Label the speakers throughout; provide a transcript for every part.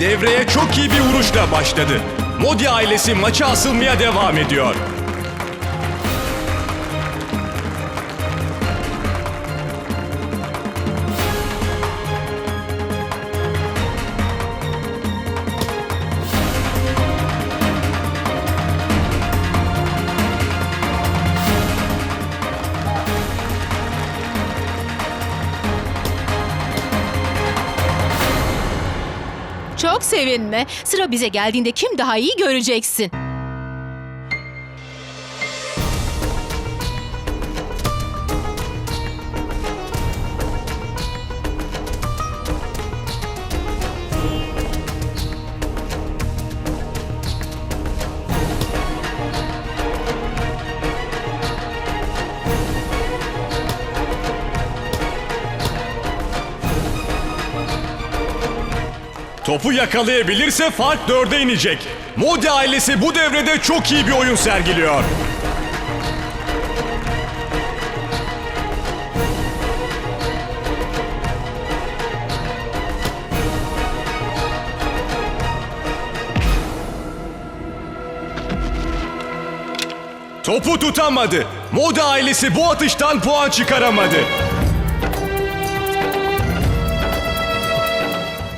Speaker 1: Devreye çok iyi bir vuruşla başladı. Modi ailesi maça asılmaya devam ediyor.
Speaker 2: Çok sevinme. Sıra bize geldiğinde kim daha iyi göreceksin.
Speaker 1: Topu yakalayabilirse fark dörde inecek. Modi ailesi bu devrede çok iyi bir oyun sergiliyor. Topu tutamadı. Modi ailesi bu atıştan puan çıkaramadı.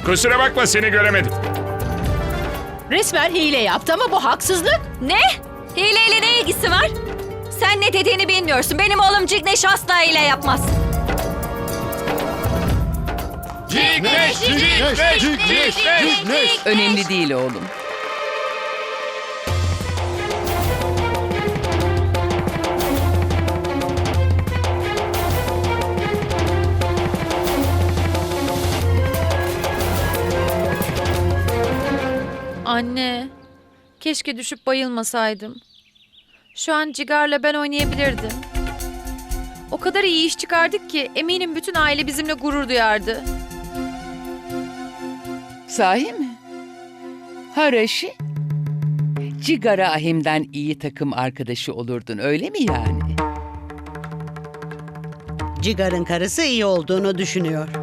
Speaker 3: Kusura bakma seni göremedim.
Speaker 2: Resmen hile yaptı ama bu haksızlık.
Speaker 4: Ne? Hileyle ne ilgisi var? Sen ne dediğini bilmiyorsun. Benim oğlum Cigneş asla hile yapmaz.
Speaker 3: Cigneş, Cigneş, Cigneş, Cigneş.
Speaker 5: Önemli değil oğlum.
Speaker 6: Anne, keşke düşüp bayılmasaydım. Şu an Cigar'la ben oynayabilirdim. O kadar iyi iş çıkardık ki eminim bütün aile bizimle gurur duyardı.
Speaker 5: Sahi mi? Harashi? Cigara Ahim'den iyi takım arkadaşı olurdun öyle mi yani?
Speaker 7: Cigar'ın karısı iyi olduğunu düşünüyor.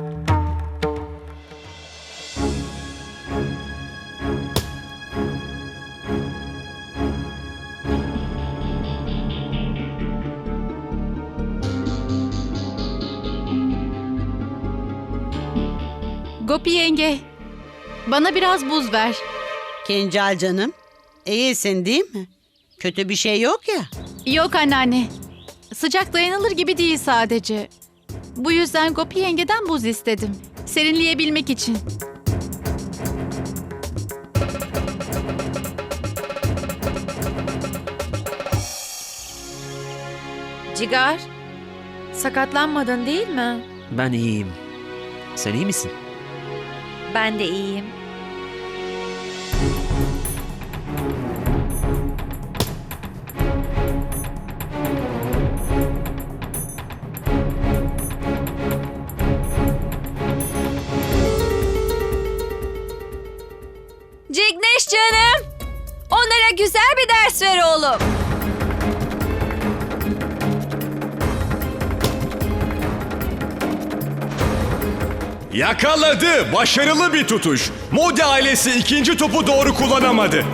Speaker 2: Gopi yenge, bana biraz buz ver.
Speaker 7: Kincal canım, iyisin değil mi? Kötü bir şey yok ya.
Speaker 2: Yok anneanne. Sıcak dayanılır gibi değil sadece. Bu yüzden Gopi yengeden buz istedim. Serinleyebilmek için.
Speaker 6: Cigar, sakatlanmadın değil mi?
Speaker 8: Ben iyiyim. Sen iyi misin?
Speaker 4: Ben de iyiyim.
Speaker 1: Yakaladı. Başarılı bir tutuş. Modi ailesi ikinci topu doğru kullanamadı.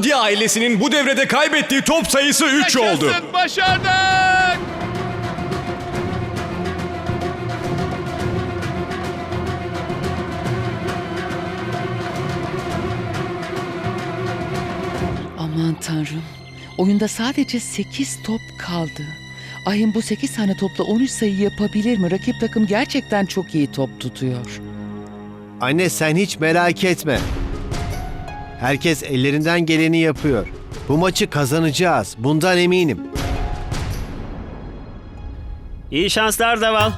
Speaker 1: Modi ailesinin bu devrede kaybettiği top sayısı 3 oldu.
Speaker 3: Başardık.
Speaker 5: Aman tanrım. Oyunda sadece 8 top kaldı. Ahim bu 8 tane topla 13 sayı yapabilir mi? Rakip takım gerçekten çok iyi top tutuyor.
Speaker 9: Anne sen hiç merak etme. Herkes ellerinden geleni yapıyor. Bu maçı kazanacağız. Bundan eminim.
Speaker 8: İyi şanslar Daval.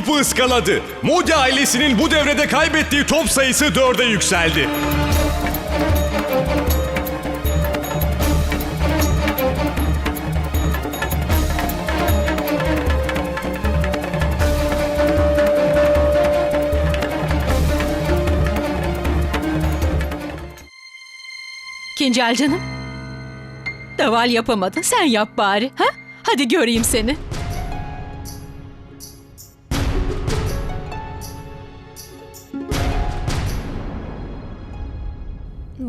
Speaker 1: Topu ıskaladı. Modi ailesinin bu devrede kaybettiği top sayısı 4'e yükseldi.
Speaker 2: Kincel canım. Daval yapamadın. Sen yap bari. Ha? Hadi göreyim seni.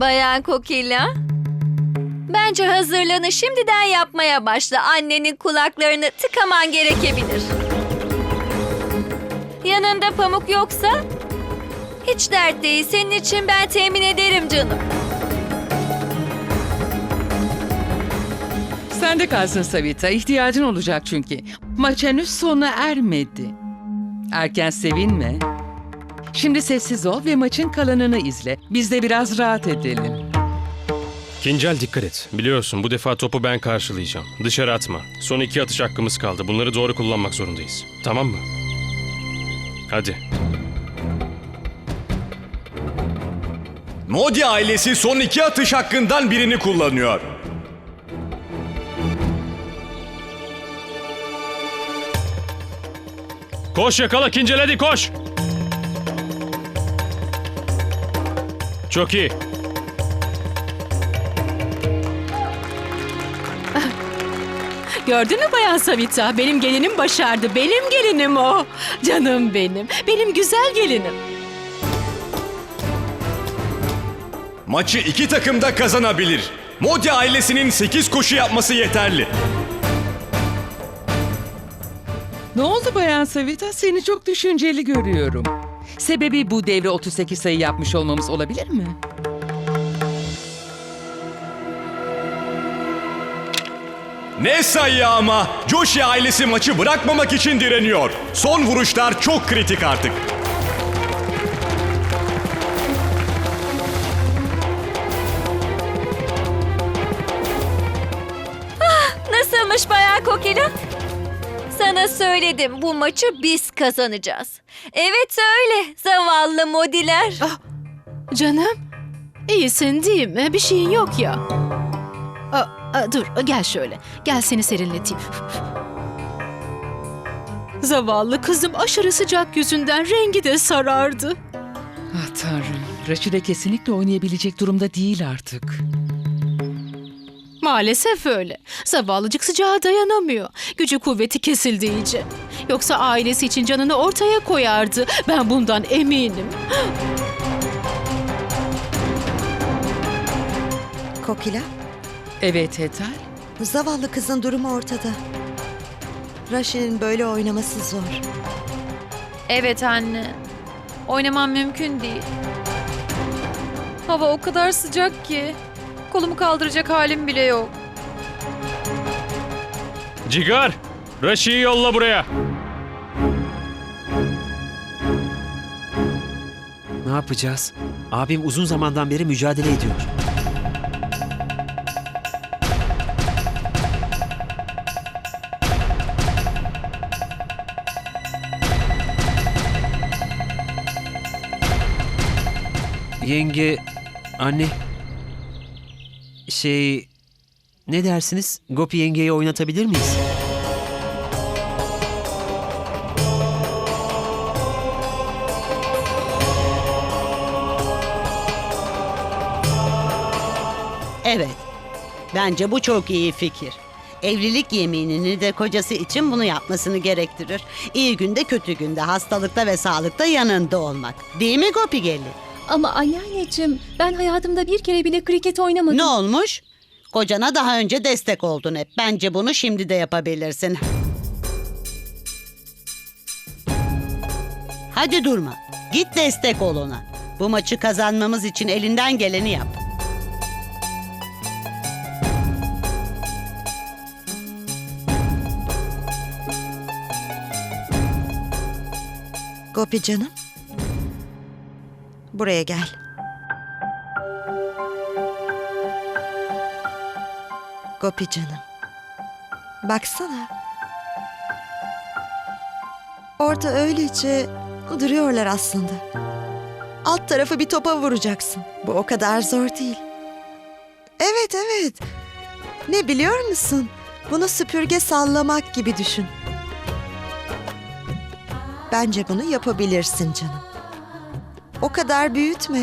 Speaker 4: Bayan Kokila. Bence hazırlanı şimdiden yapmaya başla. Annenin kulaklarını tıkaman gerekebilir. Yanında pamuk yoksa? Hiç dert değil. Senin için ben temin ederim canım.
Speaker 5: Sen de kalsın Savita. ihtiyacın olacak çünkü. Maç henüz sona ermedi. Erken sevinme. Şimdi sessiz ol ve maçın kalanını izle. Biz de biraz rahat edelim.
Speaker 10: Kincel dikkat et. Biliyorsun bu defa topu ben karşılayacağım. Dışarı atma. Son iki atış hakkımız kaldı. Bunları doğru kullanmak zorundayız. Tamam mı? Hadi.
Speaker 1: Modi ailesi son iki atış hakkından birini kullanıyor.
Speaker 10: Koş yakala Kincel hadi koş. Çok iyi.
Speaker 2: Gördün mü Bayan Savita? Benim gelinim başardı. Benim gelinim o. Canım benim. Benim güzel gelinim.
Speaker 1: Maçı iki takım da kazanabilir. Modi ailesinin 8 koşu yapması yeterli.
Speaker 5: Ne oldu Bayan Savita? Seni çok düşünceli görüyorum. Sebebi bu devre 38 sayı yapmış olmamız olabilir mi?
Speaker 1: Ne sayı ama Joshi ailesi maçı bırakmamak için direniyor. Son vuruşlar çok kritik artık.
Speaker 4: Sana söyledim bu maçı biz kazanacağız. Evet öyle zavallı modiler.
Speaker 2: Canım. iyisin değil mi? Bir şeyin yok ya. Aa, aa, dur gel şöyle. Gel seni serinleteyim. Zavallı kızım aşırı sıcak yüzünden rengi de sarardı.
Speaker 5: Ah tanrım. Raşide kesinlikle oynayabilecek durumda değil artık.
Speaker 2: Maalesef öyle. Zavallıcık sıcağa dayanamıyor. Gücü kuvveti kesildi iyice. Yoksa ailesi için canını ortaya koyardı. Ben bundan eminim.
Speaker 11: Kokila,
Speaker 5: Evet Hetal.
Speaker 11: zavallı kızın durumu ortada. Raşi'nin böyle oynaması zor.
Speaker 6: Evet anne. Oynamam mümkün değil. Hava o kadar sıcak ki. Kolumu kaldıracak halim bile yok.
Speaker 10: Cigar! Raşi'yi yolla buraya.
Speaker 8: Ne yapacağız? Abim uzun zamandan beri mücadele ediyor. Yenge, anne. Şey, ne dersiniz? Gopi yengeyi oynatabilir miyiz?
Speaker 7: Evet. Bence bu çok iyi fikir. Evlilik yeminini de kocası için bunu yapmasını gerektirir. İyi günde kötü günde, hastalıkta ve sağlıkta yanında olmak. Değil mi Gopi Gelin?
Speaker 4: Ama anneanneciğim ben hayatımda bir kere bile kriket oynamadım.
Speaker 7: Ne olmuş? Kocana daha önce destek oldun hep. Bence bunu şimdi de yapabilirsin. Hadi durma. Git destek ol ona. Bu maçı kazanmamız için elinden geleni yap.
Speaker 11: Gopi canım. Buraya gel. Gopi canım. Baksana. Orada öylece duruyorlar aslında. Alt tarafı bir topa vuracaksın. Bu o kadar zor değil. Evet evet. Ne biliyor musun? Bunu süpürge sallamak gibi düşün. Bence bunu yapabilirsin canım. O kadar büyütme.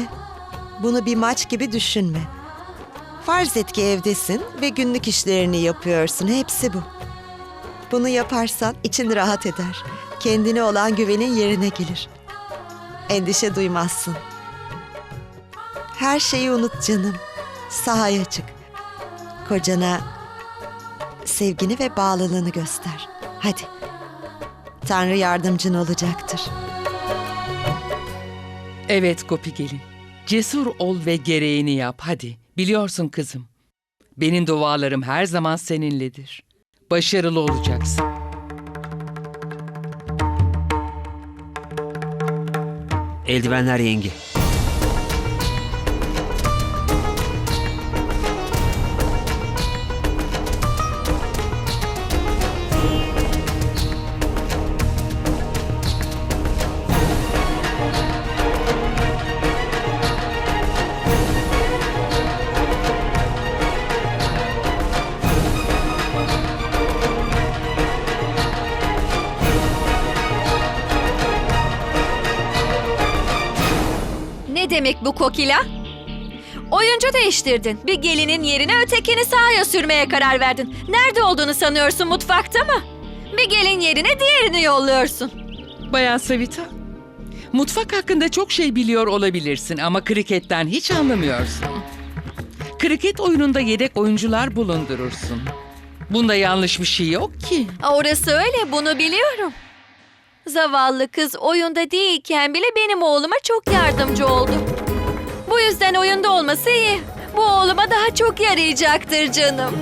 Speaker 11: Bunu bir maç gibi düşünme. Farz et ki evdesin ve günlük işlerini yapıyorsun. Hepsi bu. Bunu yaparsan için rahat eder. Kendine olan güvenin yerine gelir. Endişe duymazsın. Her şeyi unut canım. Sahaya çık. Kocana sevgini ve bağlılığını göster. Hadi. Tanrı yardımcın olacaktır.
Speaker 5: Evet Gopi gelin. Cesur ol ve gereğini yap hadi. Biliyorsun kızım. Benim dualarım her zaman seninledir. Başarılı olacaksın.
Speaker 8: Eldivenler yenge.
Speaker 4: Kokila? Oyuncu değiştirdin. Bir gelinin yerine ötekini sahaya sürmeye karar verdin. Nerede olduğunu sanıyorsun mutfakta mı? Bir gelin yerine diğerini yolluyorsun.
Speaker 5: Bayan Savita, mutfak hakkında çok şey biliyor olabilirsin ama kriketten hiç anlamıyorsun. Kriket oyununda yedek oyuncular bulundurursun. Bunda yanlış bir şey yok ki.
Speaker 4: Orası öyle bunu biliyorum. Zavallı kız oyunda değilken bile benim oğluma çok yardımcı oldu. Bu yüzden oyunda olması iyi. Bu oğluma daha çok yarayacaktır canım.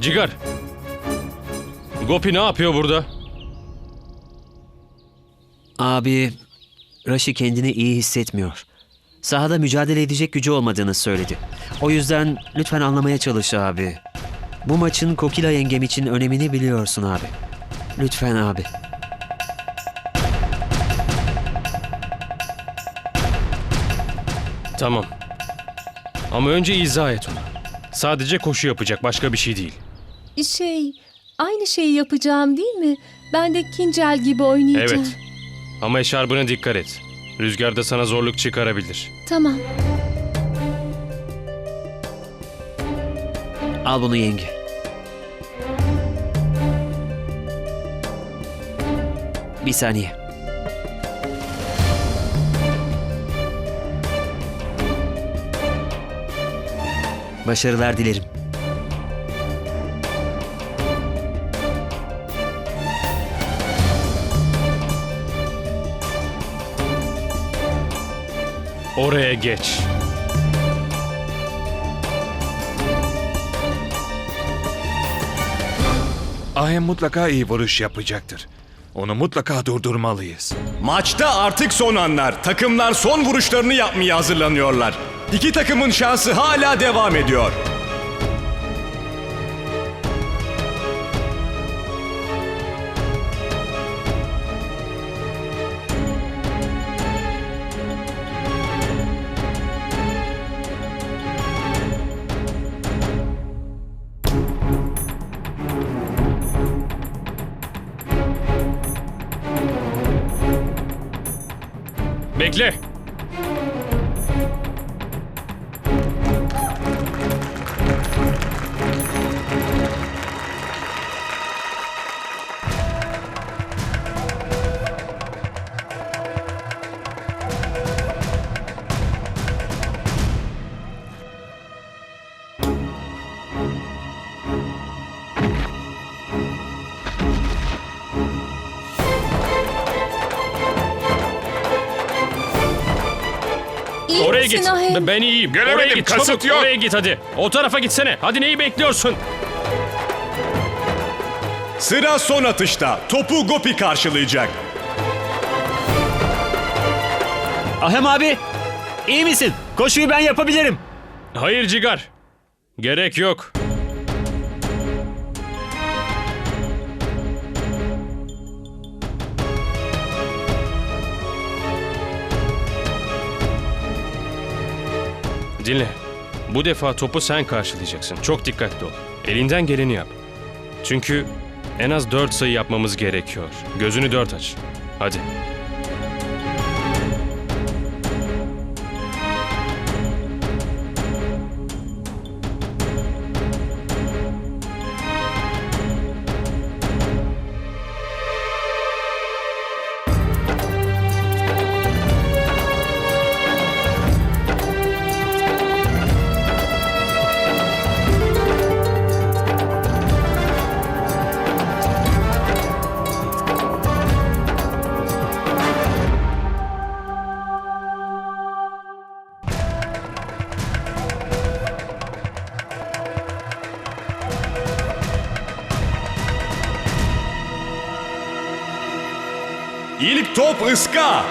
Speaker 10: Cigar. Gopi ne yapıyor burada?
Speaker 8: Abi, Raşi kendini iyi hissetmiyor. Sahada mücadele edecek gücü olmadığını söyledi. O yüzden lütfen anlamaya çalış abi. Bu maçın Kokila yengem için önemini biliyorsun abi. Lütfen abi.
Speaker 10: Tamam. Ama önce izah et ona. Sadece koşu yapacak başka bir şey değil.
Speaker 12: Şey, aynı şeyi yapacağım değil mi? Ben de Kincel gibi oynayacağım.
Speaker 10: Evet. Ama eşarbına dikkat et. Rüzgarda sana zorluk çıkarabilir.
Speaker 12: Tamam.
Speaker 8: Al bunu yenge. Bir saniye. Başarılar dilerim.
Speaker 10: Oraya geç.
Speaker 3: Ahem mutlaka iyi vuruş yapacaktır. Onu mutlaka durdurmalıyız.
Speaker 1: Maçta artık son anlar. Takımlar son vuruşlarını yapmaya hazırlanıyorlar. İki takımın şansı hala devam ediyor.
Speaker 10: Sure.
Speaker 12: Ahem?
Speaker 10: Ben iyiyim.
Speaker 3: Göremedim,
Speaker 10: Oraya git.
Speaker 3: kasıt
Speaker 10: Çabuk
Speaker 3: yok.
Speaker 10: oraya git hadi. O tarafa gitsene. Hadi neyi bekliyorsun?
Speaker 1: Sıra son atışta. Topu Gopi karşılayacak.
Speaker 8: Ahem abi, iyi misin? Koşuyu ben yapabilirim.
Speaker 10: Hayır Cigar. Gerek yok. Dinle. Bu defa topu sen karşılayacaksın. Çok dikkatli ol. Elinden geleni yap. Çünkü en az dört sayı yapmamız gerekiyor. Gözünü dört aç. Hadi.
Speaker 1: İlk top ıska.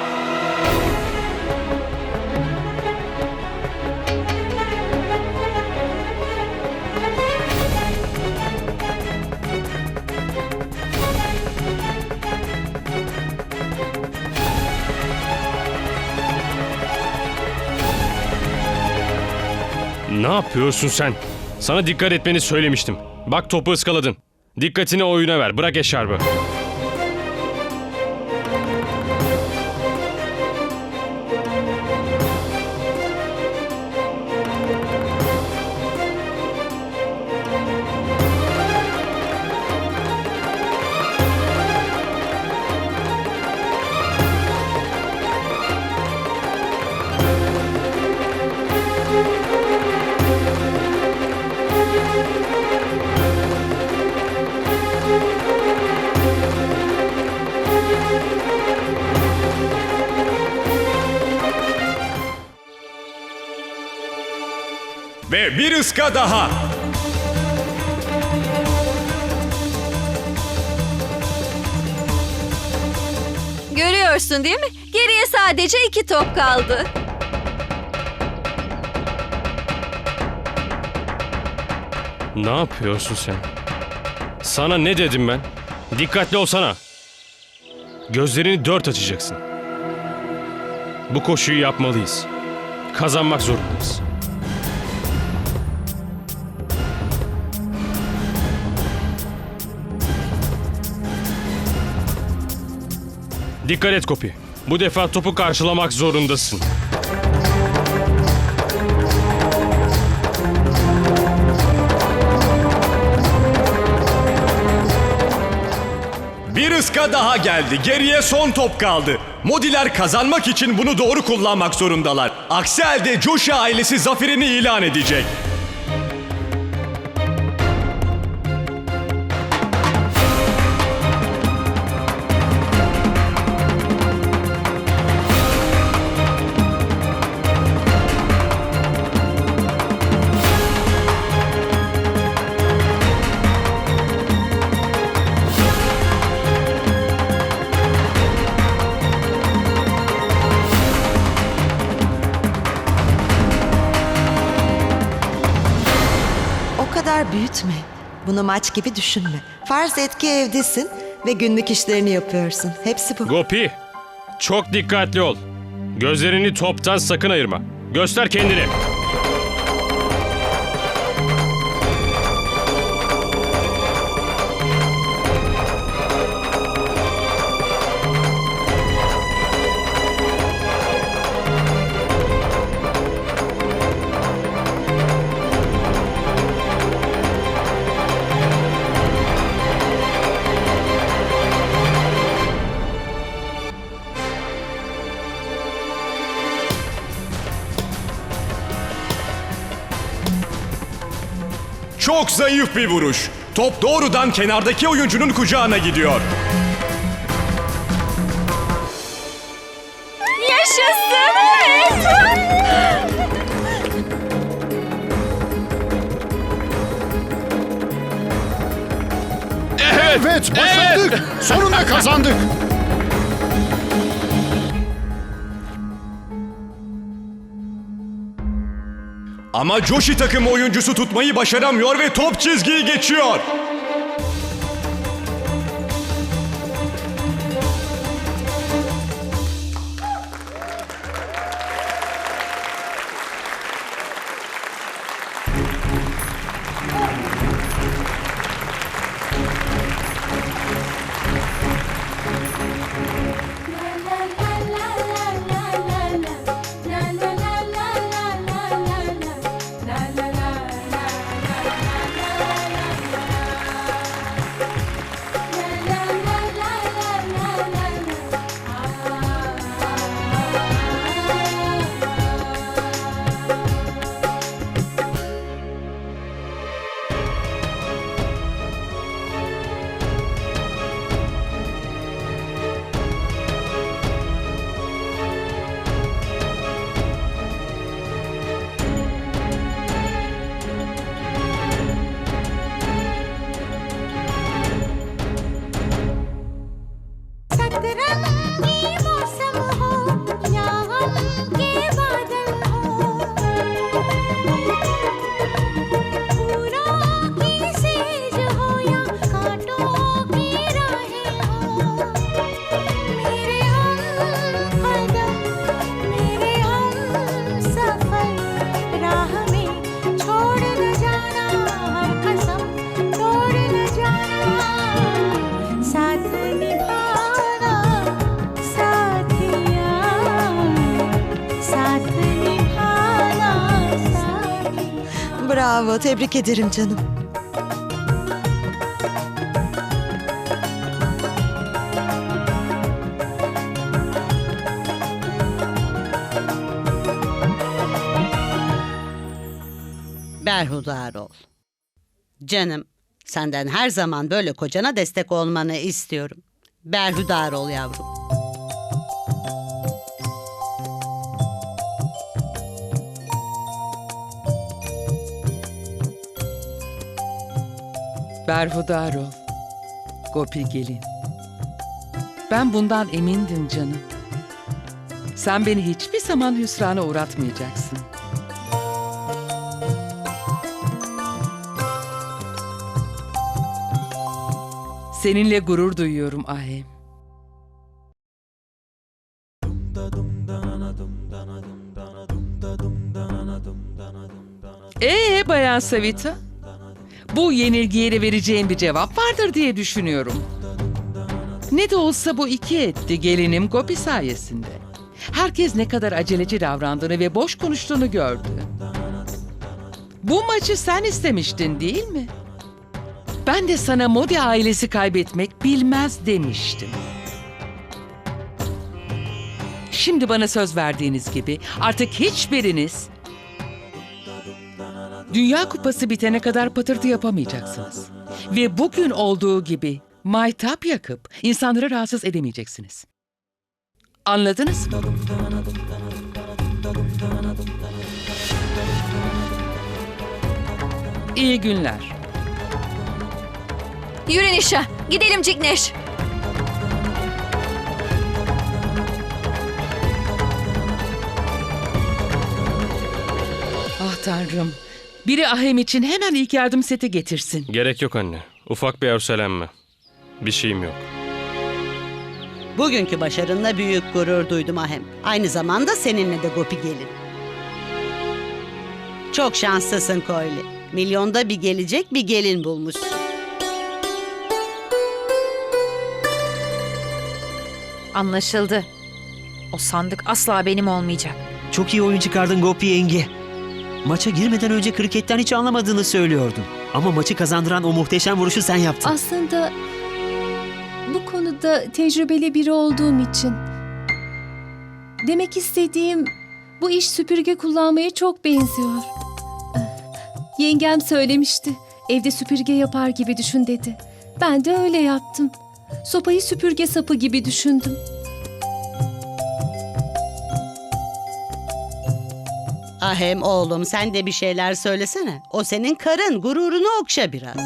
Speaker 10: Ne yapıyorsun sen? Sana dikkat etmeni söylemiştim. Bak topu ıskaladın. Dikkatini oyuna ver. Bırak eşarbı.
Speaker 1: Ve bir ıska daha.
Speaker 4: Görüyorsun değil mi? Geriye sadece iki top kaldı.
Speaker 10: Ne yapıyorsun sen? Sana ne dedim ben? Dikkatli olsana. Gözlerini dört açacaksın. Bu koşuyu yapmalıyız. Kazanmak zorundayız. Dikkat et Kopi. Bu defa topu karşılamak zorundasın.
Speaker 1: Bir ıska daha geldi. Geriye son top kaldı. Modiler kazanmak için bunu doğru kullanmak zorundalar. Aksi halde Joshi ailesi zaferini ilan edecek.
Speaker 11: Bunu maç gibi düşünme. Farz et ki evdesin ve günlük işlerini yapıyorsun. Hepsi bu.
Speaker 10: Gopi, çok dikkatli ol. Gözlerini toptan sakın ayırma. Göster kendini.
Speaker 1: Çok zayıf bir vuruş. Top doğrudan kenardaki oyuncunun kucağına gidiyor.
Speaker 4: Yaşasın! Evet!
Speaker 13: Başardık. Sonunda kazandık.
Speaker 14: Ama Joshi takımı oyuncusu tutmayı başaramıyor ve top çizgiyi geçiyor.
Speaker 11: Tebrik ederim canım.
Speaker 7: Berhudar ol. Canım, senden her zaman böyle kocana destek olmanı istiyorum. Berhudar ol yavrum.
Speaker 5: Berhudar ol. Gopi gelin. Ben bundan emindim canım. Sen beni hiçbir zaman hüsrana uğratmayacaksın. Seninle gurur duyuyorum Ahem. Ee Bayan Savita? Bu yenilgiye vereceğim bir cevap vardır diye düşünüyorum. Ne de olsa bu iki etti gelinim Gopi sayesinde. Herkes ne kadar aceleci davrandığını ve boş konuştuğunu gördü. Bu maçı sen istemiştin değil mi? Ben de sana Modi ailesi kaybetmek bilmez demiştim. Şimdi bana söz verdiğiniz gibi artık hiçbiriniz Dünya Kupası bitene kadar patırtı yapamayacaksınız. Ve bugün olduğu gibi maytap yakıp insanları rahatsız edemeyeceksiniz. Anladınız mı? İyi günler.
Speaker 4: Yürü Nişa. Gidelim Cikneş.
Speaker 5: Ah tanrım. Biri Ahem için hemen ilk yardım seti getirsin.
Speaker 10: Gerek yok anne. Ufak bir örselenme. Bir şeyim yok.
Speaker 7: Bugünkü başarınla büyük gurur duydum Ahem. Aynı zamanda seninle de Gopi gelin. Çok şanslısın Koyli. Milyonda bir gelecek bir gelin bulmuşsun.
Speaker 6: Anlaşıldı. O sandık asla benim olmayacak.
Speaker 8: Çok iyi oyun çıkardın Gopi yenge. Maça girmeden önce kriketten hiç anlamadığını söylüyordun. Ama maçı kazandıran o muhteşem vuruşu sen yaptın.
Speaker 12: Aslında bu konuda tecrübeli biri olduğum için. Demek istediğim bu iş süpürge kullanmaya çok benziyor. Yengem söylemişti. Evde süpürge yapar gibi düşün dedi. Ben de öyle yaptım. Sopayı süpürge sapı gibi düşündüm.
Speaker 7: Şahem oğlum sen de bir şeyler söylesene. O senin karın gururunu okşa biraz.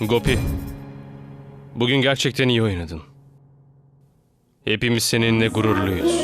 Speaker 14: Gopi, bugün gerçekten iyi oynadın. Hepimiz seninle gururluyuz.